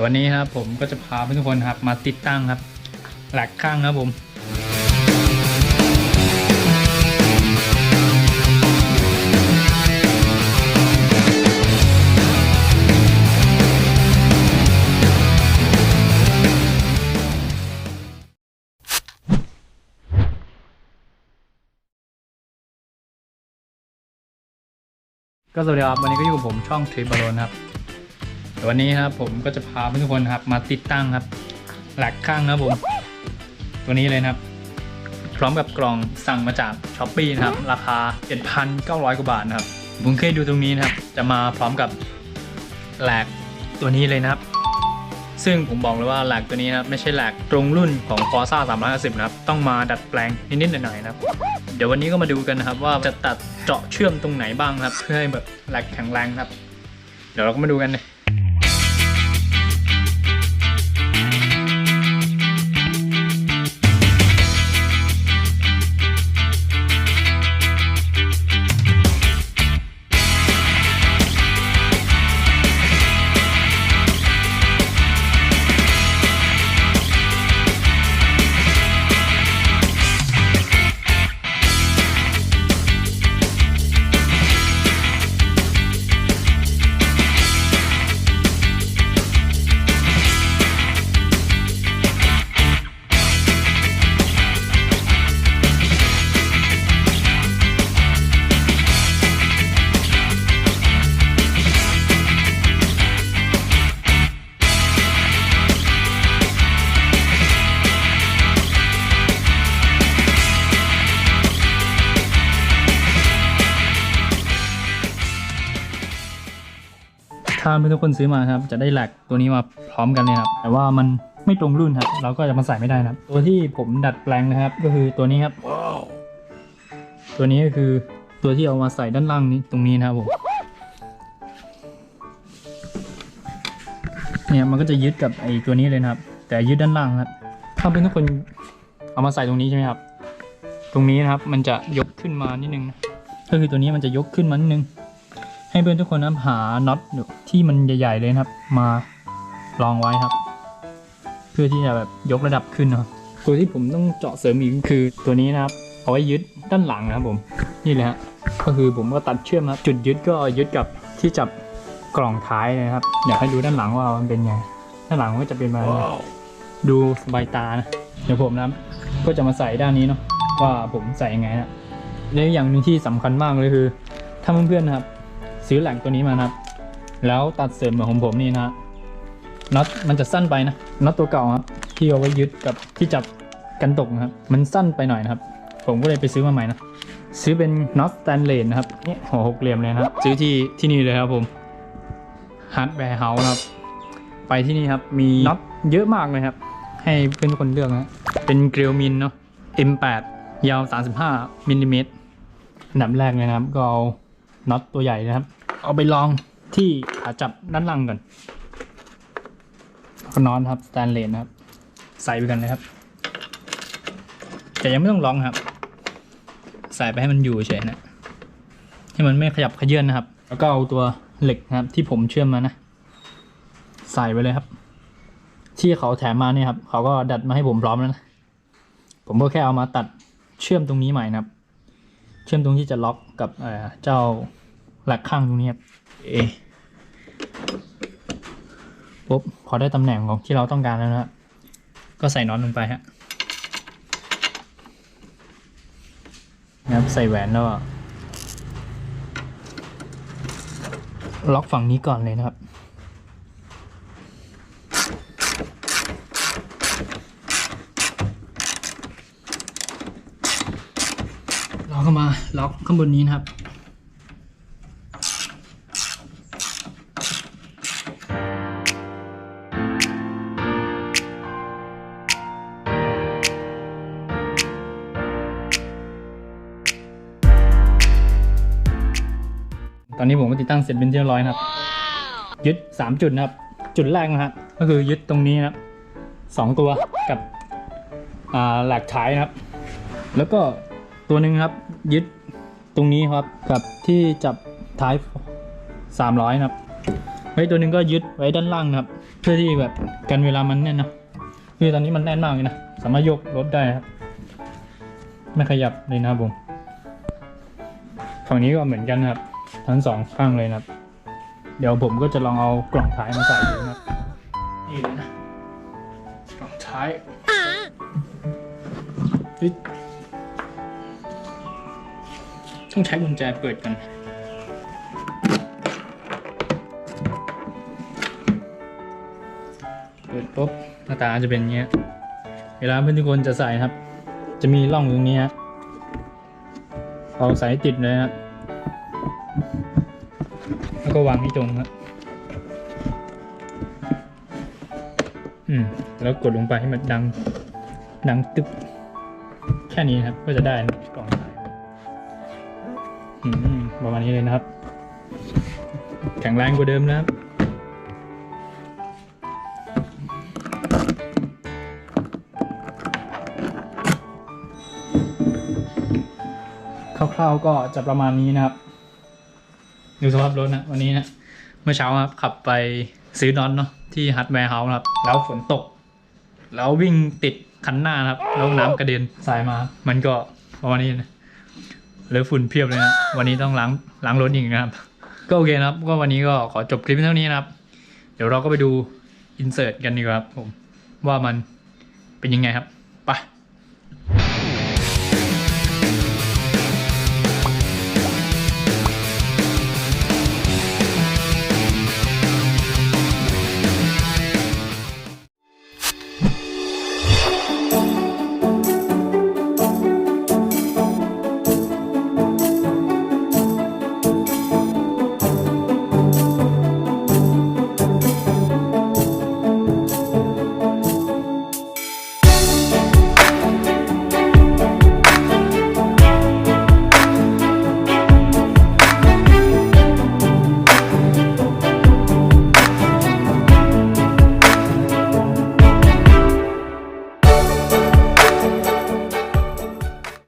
วันนี้ครับผมก็จะพาเพื่อนทุกคนครับมาติดตั้งครับ หลักข้างครับผมก็สวัสดีครับวันนี้ก็อยู่กับผมช่องทริปบอลนครับ ดี๋ยววันนี้ครับผมก็จะพาเพื่อนทุกคนครับมาติดตั้งครับ หลักข้างครับผม ตัวนี้เลยนะครับ พร้อมกับกล่องสั่งมาจากช้อปปีนะครับ ราคา 7,900 กว่าบาทนะครับ ผมเคยดูตรงนี้นะครับ จะมาพร้อมกับแหลกตัวนี้เลยนะครับ ซึ่งผมบอกเลยว่าแหลกตัวนี้นะครับไม่ใช่แหลกตรงรุ่นของ Forza 350นะครับ ต้องมาดัดแปลงนิดๆหน่อยๆนะครับ เดี๋ยววันนี้ก็มาดูกันนะครับ ว่าจะตัดเจาะเชื่อมตรงไหนบ้างครับ เพื่อให้แบบแหลกแข็งแรงครับ เดี๋ยวเราก็มาดูกันเลย ถ้าเพื่อนทุกคนซื้อมาครับ จะได้แหลกตัวนี้มาพร้อมกันเลยครับ แต่ว่ามันไม่ตรงรุ่นครับ เราก็จะมาใส่ไม่ได้นะครับ ตัวที่ผมดัดแปลงนะครับ ก็คือตัวนี้ครับ ตัวนี้ก็คือตัวที่เอามาใส่ด้านล่างนี้ตรงนี้นะครับผม เนี่ยมันก็จะยึดกับไอ้ตัวนี้เลยนะครับ แต่ยึดด้านล่างครับ ถ้าเพื่อนทุกคนเอามาใส่ตรงนี้ใช่ไหมครับ ตรงนี้นะครับมันจะยกขึ้นมานิดนึงนะก็คือตัวนี้มันจะยกขึ้นมานิดนึง ให้เพื่อนทุกคนนะครับหาน็อตที่มันใหญ่ๆเลยนะครับ มาลองไว้ครับ เพื่อที่จะแบบยกระดับขึ้นนะครับตัวที่ผมต้องเจาะเสริมอีกก็คือตัวนี้นะครับเอาไว้ยึดด้านหลังนะครับผมนี่เลยฮะก็คือผมก็ตัดเชื่อมนะครับจุดยึดก็ยึดกับที่จับกล่องท้ายเลยนะครับเดี๋ยวให้ดูด้านหลังว่ามันเป็นไงด้านหลังก็จะเป็นมาดูสบายตานะเดี๋ยวผมนะครับก็จะมาใส่ด้านนี้เนาะว่าผมใส่ยังไงนะและอย่างหนึ่งที่สำคัญมากเลยคือ ถ้าเพื่อนๆนะครับ ซื้อแหลกตัวนี้มานะครับ แล้วตัดเสริมเหมือนของผมนี่นะน็อตมันจะสั้นไปนะน็อตตัวเก่าครับที่เอาไว้ยึดกับที่จับกันตกนะครับ มันสั้นไปหน่อยนะครับ ผมก็เลยไปซื้อมาใหม่นะซื้อเป็นน็อตสแตนเลสนะครับนี่หัวหกเหลี่ยมเลยนะครับ ซื้อที่ที่นี่เลยครับผมฮาร์ดแวร์เฮาส์ครับ ไปที่นี่ครับมีน็อตเยอะมากเลยครับ ให้เพื่อนคนเลือกนะเป็นเกลียวมินเนาะ M8 ยาว 35มิลลิเมตรอันดับแรกเลยนะครับ ก็เอา น็อตตัวใหญ่นะครับ เอาไปลองที่ขาจับด้านล่างก่อนก็นอนครับสแตนเลสนะครับ ใส่ไปกันเลยครับ แต่ยังไม่ต้องลองครับ ใส่ไปให้มันอยู่เฉยนะ ให้มันไม่ขยับขยื่นนะครับ แล้วก็เอาตัวเหล็กนะครับ ที่ผมเชื่อมมานะ ใส่ไปเลยครับ ที่เขาแถมมาเนี่ยครับ เขาก็ดัดมาให้ผมพร้อมแล้วนะ ผมก็แค่เอามาตัดเชื่อมตรงนี้ใหม่นะครับ เชื่อมตรงที่จะล็อกกับเจ้าหลักข้างตรงนี้ครับเอปุ๊บพอได้ตำแหน่งของที่เราต้องการแล้วนะครับก็ใส่น็อตลงไปฮะนะครับใส่แหวนแล้วล็อกฝั่งนี้ก่อนเลยนะครับ เราก็มาล็อกข้างบนนี้นะครับตอนนี้ผมก็ติดตั้งเสร็จเป็นที่เรียบร้อยนะครับ ยึด 3 จุดนะครับ จุดแรกนะครับ ก็คือยึดตรงนี้นะครับสองตัวกับอ่าหลักท้ายนะครับ แล้วก็ ตัวหนึ่งครับ ยึดตรงนี้ครับกับที่จับท้าย300นะครับไว้ตัวหนึ่งก็ยึดไว้ด้านล่างนะครับ เพื่อที่แบบกันเวลามันแน่นนะคือตอนนี้มันแน่นมากเลยนะสามารถยกรถได้ครับ ไม่ขยับเลยนะครับผมฝั่งนี้ก็เหมือนกันนะครับ ทั้งสองข้างเลยนะครับ เดี๋ยวผมก็จะลองเอากล่องท้ายมาใส่ดูนะครับนี่เลยนะกล่องท้ายเฮ้ย ต้องใช้กุญแจเปิดกันเปิดปุ๊บหน้าตาจะเป็นเงี้ย เวลาเพื่อนทุกคนจะใส่ครับ จะมีร่องตรงนี้ฮะเอาใส่ติดเลยนะครับแล้วก็วางที่ตรงครับอืมแล้วกดลงไปให้มันดังดังตึ๊บแค่นี้ครับก็จะได้กล่อง ประมาณนี้เลยนะครับ แข็งแรงกว่าเดิมนะครับคร่าวๆก็จะประมาณนี้นะครับ ดูสภาพรถนะวันนี้นะ เมื่อเช้าครับ ขับไปซื้อนอตเนาะที่ฮัตแวร์เฮาส์นะครับ แล้วฝนตก แล้ววิ่งติดคันหน้านครับ แล้วน้ำกระเด็นสายมา มันก็ประมาณนี้นะ เลยฝุ่นเพียบเลยนะวันนี้ต้องล้างล้างรถอีกนะครับ ก็โอเคนะครับ ก็วันนี้ก็ขอจบคลิปเท่านี้นะครับ เดี๋ยวเราก็ไปดูอินเสิร์ตกันดีกว่าครับผมว่ามันเป็นยังไงครับไป